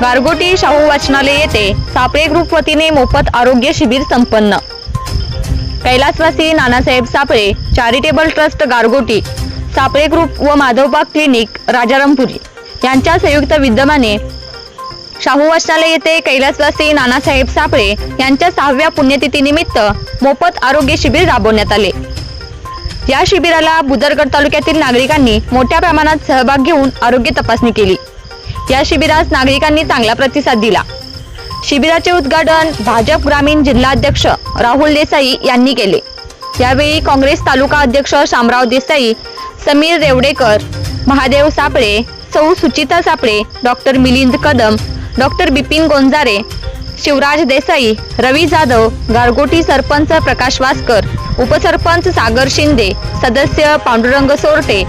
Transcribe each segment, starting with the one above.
गारगोटी शाहू वाचनालय येथे सापळे ग्रुप वतीने मोफत आरोग्य शिबिर संपन्न. कैलासवासी नानासाहेब सापळे चॅरिटेबल ट्रस्ट गारगोटी सापळे ग्रुप व माधवबाग क्लिनिक राजारामपुरी यांच्या संयुक्त विद्यमाने शाहू वाचनालय येथे कैलासवासी नानासाहेब सापळे यांच्या सहाव्या पुण्यतिथीनिमित्त मोफत आरोग्य शिबिर राबवण्यात आले. या शिबिराला बुदरगड तालुक्यातील नागरिकांनी मोठ्या प्रमाणात सहभाग घेऊन आरोग्य तपासणी केली. या शिबिरास नागरिकांनी चांगला प्रतिसाद दिला. शिबिराचे उद्घाटन भाजप ग्रामीण जिल्हाध्यक्ष राहुल देसाई यांनी केले. यावेळी काँग्रेस तालुका अध्यक्ष शामराव देसाई समीर रेवडेकर महादेव सापळे सौ सुचिता सापळे डॉक्टर मिलिंद कदम डॉक्टर बिपिन गोंजारे शिवराज देसाई रवी जाधव गारगोटी सरपंच प्रकाश वासकर उपसरपंच सागर शिंदे सदस्य पांडुरंग सोरटे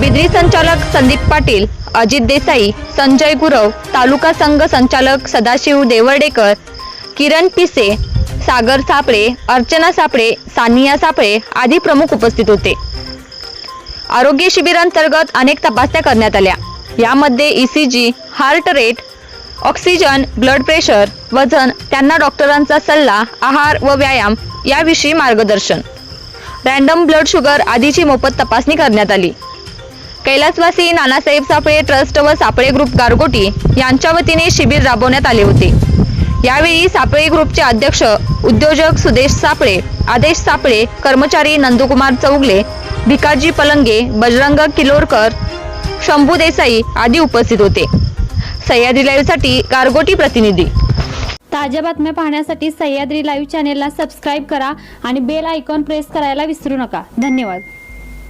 बिद्री संचालक संदीप पाटील अजित देसाई संजय गुरव तालुका संघ संचालक सदाशिव देवर्डेकर किरण पिसे सागर सापळे अर्चना सापळे सानिया सापळे आदी प्रमुख उपस्थित होते. आरोग्य शिबिरांतर्गत अनेक तपासण्या करण्यात आल्या. यामध्ये ECG heart rate oxygen blood pressure वजन त्यांना डॉक्टरांचा सल्ला आहार व व्यायाम याविषयी मार्गदर्शन. रँडम ब्लड शुगर आदीची मोफत तपासणी करण्यात आली. कैलासवासी नानासाहेब सापळे ट्रस्ट व सापळे ग्रुप गारगोटी यांच्या वतीने शिबिर राबवण्यात आले होते. यावेळी सापळे ग्रुपचे अध्यक्ष उद्योजक सुदेश सापळे आदेश सापळे कर्मचारी नंदुकुमार चौगले भिकाजी पलंगे बजरंग किलोरकर शंभू देसाई आदी उपस्थित होते. सह्याद्री लाईव्हसाठी गारगोटी प्रतिनिधी. ताज्या बातम्या पाहण्यासाठी सह्याद्री लाईव्ह चॅनेलला सबस्क्राईब करा आणि बेल आयकॉन प्रेस करायला विसरू नका. धन्यवाद.